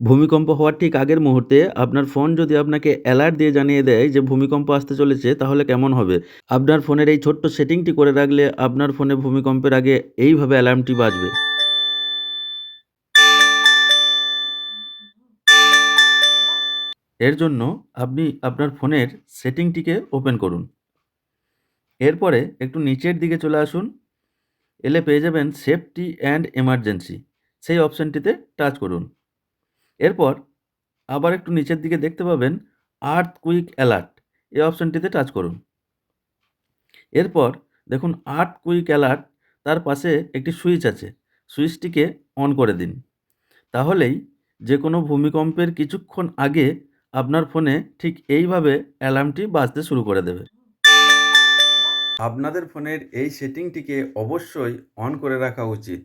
ভূমিকম্প হওয়ার ঠিক আগের মুহূর্তে আপনার ফোন যদি আপনাকে অ্যালার্ট দিয়ে জানিয়ে দেয় যে ভূমিকম্প আসতে চলেছে, তাহলে কেমন হবে? আপনার ফোনের এই ছোট্ট সেটিংটি করে রাখলে আপনার ফোনে ভূমিকম্পের আগে এইভাবে অ্যালার্মটি বাজবে। এর জন্য আপনি আপনার ফোনের সেটিংটিকে ওপেন করুন। এরপরে একটু নিচের দিকে চলে আসুন। এলে পেয়ে যাবেন সেফটি অ্যান্ড এমার্জেন্সি। সেই অপশানটিতে টাচ করুন। এরপর আবার একটু নিচের দিকে দেখতে পাবেন আর্থ কুইক অ্যালার্ট এই অপশানটিতে টাচ করুন। এরপর দেখুন আর্থ কুইক অ্যালার্ট তার পাশে একটি সুইচ আছে। সুইচটিকে অন করে দিন। তাহলেই যে কোনো ভূমিকম্পের কিছুক্ষণ আগে আপনার ফোনে ঠিক এইভাবে অ্যালার্মটি বাজতে শুরু করে দেবে। আপনাদের ফোনের এই সেটিংটিকে অবশ্যই অন করে রাখা উচিত।